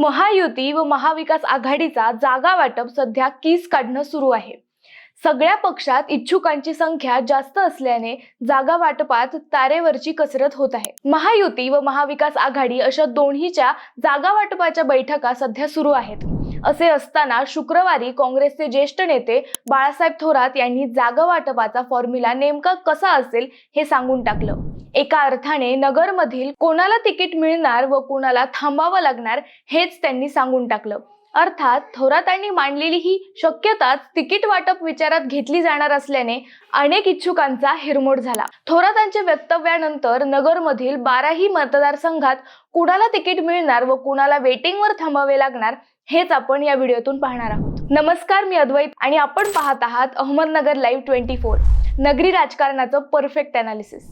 महायुती व महाविकास आघाडीचा जागा वाटप सध्या कीस काढणं सुरू आहे. सगळ्या पक्षात इच्छुकांची संख्या जास्त असल्याने जागा वाटपात तारेवरची कसरत होत आहे. महायुती व महाविकास आघाडी अशा दोन्हीच्या जागा वाटपाच्या बैठका सध्या सुरू आहेत. असे असताना शुक्रवारी काँग्रेसचे ज्येष्ठ नेते बाळासाहेब थोरात यांनी जागा वाटपाचा फॉर्म्युला नेमका कसा असेल हे सांगून टाकलं. एका अर्थाने नगरमधील कोणाला तिकीट मिळणार व कोणाला थांबावं लागणार हेच त्यांनी सांगून टाकलं. अर्थात थोरातांनी मांडलेली ही शक्यताच तिकीट वाटप विचारात घेतली जाणार असल्याने अनेक इच्छुकांचा हिरमोड झाला. थोरातांच्या वक्तव्यानंतर नगरमधील बाराही मतदारसंघात कुणाला तिकीट मिळणार व कुणाला वेटिंगवर थांबावे लागणार हेच आपण या व्हिडिओतून पाहणार आहोत. नमस्कार मी अद्वैत आणि आपण पाहत आहात अहमदनगर लाईव्ह ट्वेंटी फोर नगरी राजकारणाचं परफेक्ट अनालिसिस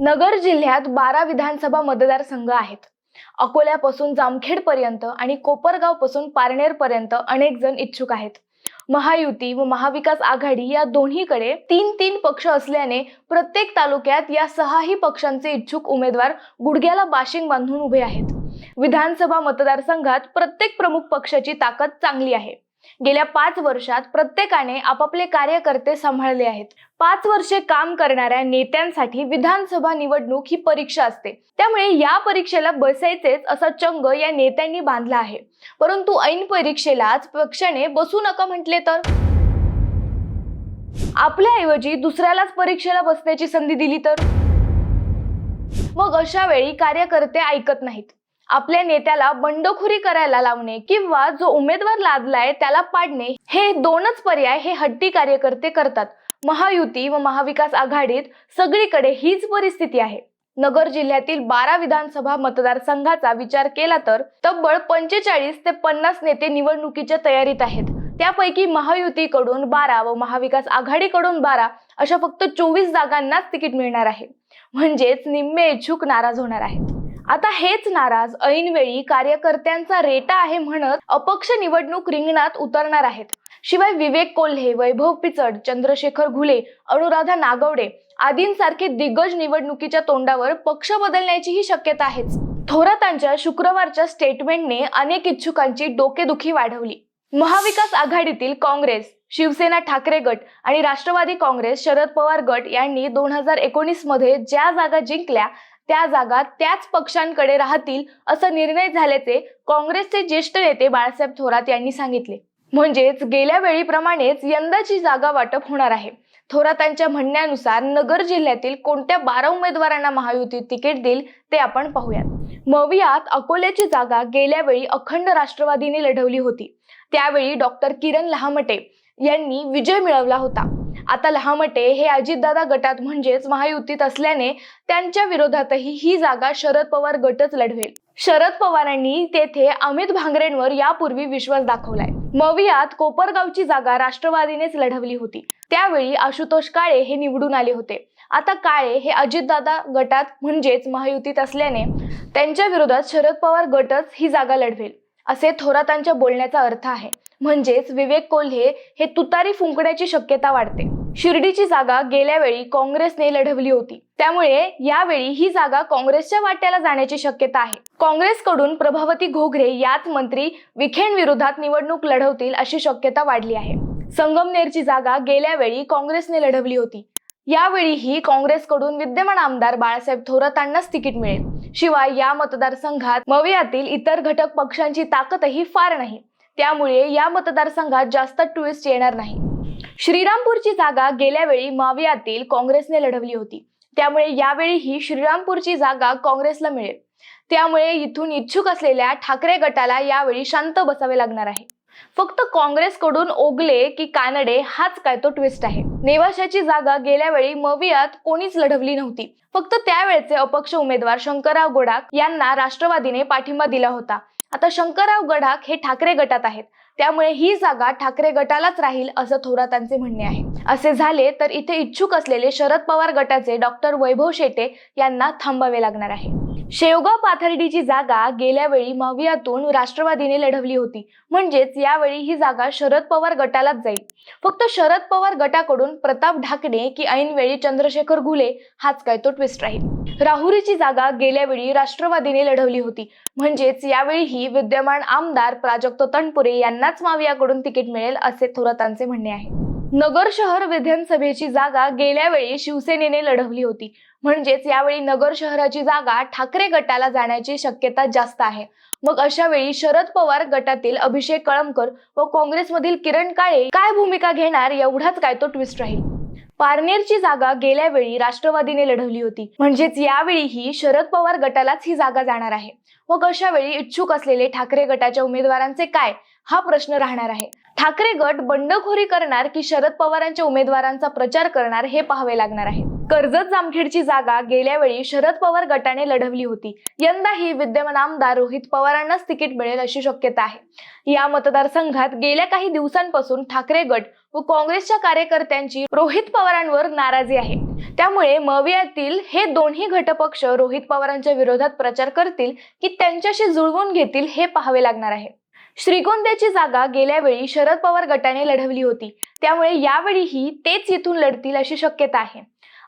नगर जिल्ह्यात बारा विधानसभा मतदारसंघ आहेत. अकोल्यापासून जामखेडपर्यंत आणि कोपरगावपासून पारनेरपर्यंत अनेक जण इच्छुक आहेत. महायुती व महाविकास आघाडी या दोन्हीकडे तीन तीन पक्ष असल्याने प्रत्येक तालुक्यात या सहाही पक्षांचे इच्छुक उमेदवार गुडघ्याला बाशिंग बांधून उभे आहेत. विधानसभा मतदारसंघात प्रत्येक प्रमुख पक्षाची ताकद चांगली आहे. गेल्या पाच वर्षात प्रत्येकाने आपापले कार्यकर्ते सांभाळले आहेत. पाच वर्षे काम करणाऱ्या नेत्यांसाठी विधानसभा निवडणूक ही परीक्षा असते. त्यामुळे या परीक्षेला बसायचेच असा चंग या नेत्यांनी बांधला आहे. परंतु ऐन परीक्षेलाच पक्षाने बसू नका म्हटले तर? आपल्याऐवजी दुसऱ्यालाच परीक्षेला बसण्याची संधी दिली तर? मग अशा वेळी कार्यकर्ते ऐकत नाहीत. आपल्या नेत्याला बंडखोरी करायला लावणे किंवा जो उमेदवार लादलाय त्याला पाडणे हे दोनच पर्याय हे हट्टी कार्यकर्ते करतात. महायुती व महाविकास आघाडीत सगळीकडे हीच परिस्थिती आहे. नगर जिल्ह्यातील बारा विधानसभा मतदारसंघाचा विचार केला तर तब्बल पंचेचाळीस ते पन्नास नेते निवडणुकीच्या तयारीत आहेत. त्यापैकी महायुतीकडून बारा व महाविकास आघाडीकडून बारा अशा फक्त चोवीस जागांनाच तिकीट मिळणार आहे. म्हणजेच निम्मे इच्छुक नाराज होणार आहेत. आता हेच नाराज ऐनवेळी कार्यकर्त्यांचा रेटा आहे म्हणत अपक्ष निवडणूक रिंगणात उतरणार आहेत. शिवाय विवेक कोल्हे वैभव पिचड चंद्रशेखर घुले अनुराधा नागवडे आदींसारखे दिग्गज निवडणुकीच्या तोंडावर पक्ष बदलण्याचीही शक्यता आहेच. थोरातांच्या शुक्रवारच्या स्टेटमेंटने अनेक इच्छुकांची डोकेदुखी वाढवली. महाविकास आघाडीतील काँग्रेस शिवसेना ठाकरे गट आणि राष्ट्रवादी काँग्रेस शरद पवार गट यांनी दोन हजार एकोणीसमध्ये ज्या जागा जिंकल्या त्या जागा त्याच पक्षांकडे राहतील असा निर्णय झाल्याचे काँग्रेसचे ज्येष्ठ नेते बाळासाहेब थोरात यांनी सांगितले. म्हणजेच गेल्या वेळीप्रमाणेच यंदाची जागा वाटप होणार आहे. थोरातांच्या म्हणण्यानुसार नगर जिल्ह्यातील कोणत्या बारा उमेदवारांना महायुती तिकीट देईल ते आपण पाहूयात. मवियात अकोल्याची जागा गेल्या वेळी अखंड राष्ट्रवादीने लढवली होती. त्यावेळी डॉक्टर किरण लहामटे यांनी विजय मिळवला होता. आता लहामटे हे अजितदादा गटात म्हणजेच महायुतीत असल्याने त्यांच्या विरोधातही ही जागा शरद पवार गटच लढवेल. शरद पवारांनी तेथे अमित भांगरेंवर यापूर्वी विश्वास दाखवलाय. मवियात कोपरगावची जागा राष्ट्रवादीनेच लढवली होती. त्यावेळी आशुतोष काळे हे निवडून आले होते. आता काळे हे अजितदादा गटात म्हणजेच महायुतीत असल्याने त्यांच्या विरोधात शरद पवार गटच ही जागा लढवेल असे थोरातांच्या बोलण्याचा अर्थ आहे. म्हणजेच विवेक कोल्हे हे तुतारी फुंकण्याची शक्यता वाढते. शिर्डीची जागा गेल्या वेळी काँग्रेसने लढवली होती. त्यामुळे यावेळी ही जागा काँग्रेसच्या वाट्याला जाण्याची शक्यता आहे. काँग्रेसकडून प्रभावती घोगरे याच मंत्री विखेंविरोधात निवडणूक लढवतील अशी शक्यता वाढली आहे. संगमनेरची जागा गेल्या वेळी काँग्रेसने लढवली होती. यावेळीही काँग्रेसकडून विद्यमान आमदार बाळासाहेब थोरातांनाच तिकीट मिळेल. शिवाय या मतदारसंघात मवियातील इतर घटक पक्षांची ताकदही फार नाही. त्यामुळे या मतदारसंघात जास्त ट्विस्ट येणार नाही. श्रीरामपूरची जागा गेल्या वेळी मावियातील काँग्रेसने लढवली होती. त्यामुळे यावेळीही श्रीरामपूरची जागा काँग्रेसला मिळेल. त्यामुळे इथून इच्छुक असलेल्या ठाकरे गटाला यावेळी शांत बसावे लागणार आहे. फक्त काँग्रेसकडून ओगले की कानडे हाच काय तो ट्विस्ट आहे. नेवाशाची जागा गेल्या वेळी मवियात कोणीच लढवली नव्हती. फक्त त्यावेळेचे अपक्ष उमेदवार शंकरराव गोडाक यांना राष्ट्रवादीने पाठिंबा दिला होता. आता शंकरराव गडाख हे ठाकरे गटात आहेत. त्यामुळे ही जागा ठाकरे गटालाच राहील असं थोरातांचे म्हणणे आहे. असे झाले तर इथे इच्छुक असलेले शरद पवार गटाचे डॉक्टर वैभव शेटे यांना थांबावे लागणार आहे. शेवगाव पाथर्डीची जागा गेल्या वेळी मावियातून राष्ट्रवादीने लढवली होती. म्हणजेच यावेळी ही जागा शरद पवार गटालाच जाईल. फक्त शरद पवार गटाकडून प्रताप ढाकणे की ऐनवेळी चंद्रशेखर घुले हाच काय तो ट्विस्ट राहील. राहुरीची जागा गेल्या वेळी राष्ट्रवादीने लढवली होती. म्हणजेच यावेळीही विद्यमान आमदार प्राजक्त तणपुरे यांनाच मावियाकडून तिकीट मिळेल असे थोरातांचे म्हणणे आहे. नगर शहर विधानसभेची जागा गेल्या वेळी शिवसेनेने लढवली होती. म्हणजेच यावेळी नगर शहराची जागा ठाकरे गटाला जाण्याची शक्यता जास्त आहे. मग अशा वेळी शरद पवार गटातील अभिषेक कळमकर व काँग्रेसमधील किरण काळे काय भूमिका घेणार एवढाच काय तो ट्विस्ट राहील. पारनेरची जागा गेल्या वेळी राष्ट्रवादीने लढवली होती. म्हणजेच यावेळीही शरद पवार गटालाच ही जागा जाणार आहे. मग अशा वेळी इच्छुक असलेले ठाकरे गटाच्या उमेदवारांचे काय? हा प्रश्न राहणार आहे. ठाकरे गट बंडखोरी करणार की शरद पवारांच्या उमेदवारांचा प्रचार करणार हे पाहावे लागणार आहे. कर्जत जामखेडची जागा गेल्या वेळी शरद पवार गटाने लढवली होती. यंदाही विद्यमान आमदार रोहित पवारांनाच तिकीट मिळेल अशी शक्यता आहे. या मतदारसंघात गेल्या काही दिवसांपासून ठाकरे गट व काँग्रेसच्या कार्यकर्त्यांची रोहित पवारांवर नाराजी आहे. त्यामुळे मवियातील हे दोन्ही घटपक्ष रोहित पवारांच्या विरोधात प्रचार करतील की त्यांच्याशी जुळवून घेतील हे पाहावे लागणार आहे. श्रीगोंद्याची जागा गेल्या वेळी शरद पवार गटाने लढवली होती. त्यामुळे यावेळीही तेच इथून लढतील अशी शक्यता आहे.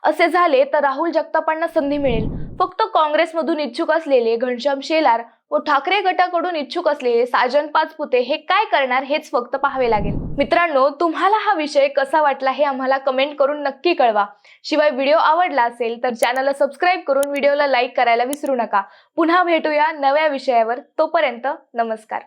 असे झाले तर राहुल जगतापांना संधी मिळेल. फक्त काँग्रेसमधून इच्छुक असलेले घनश्याम शेलार व ठाकरे गटाकडून इच्छुक असलेले साजन पाचपुते हे काय करणार हेच फक्त पाहावे लागेल. मित्रांनो तुम्हाला हा विषय कसा वाटला हे आम्हाला कमेंट करून नक्की कळवा. शिवाय व्हिडिओ आवडला असेल तर चॅनलला सबस्क्राईब करून व्हिडिओला लाईक करायला विसरू नका. पुन्हा भेटूया नव्या विषयावर. तोपर्यंत नमस्कार.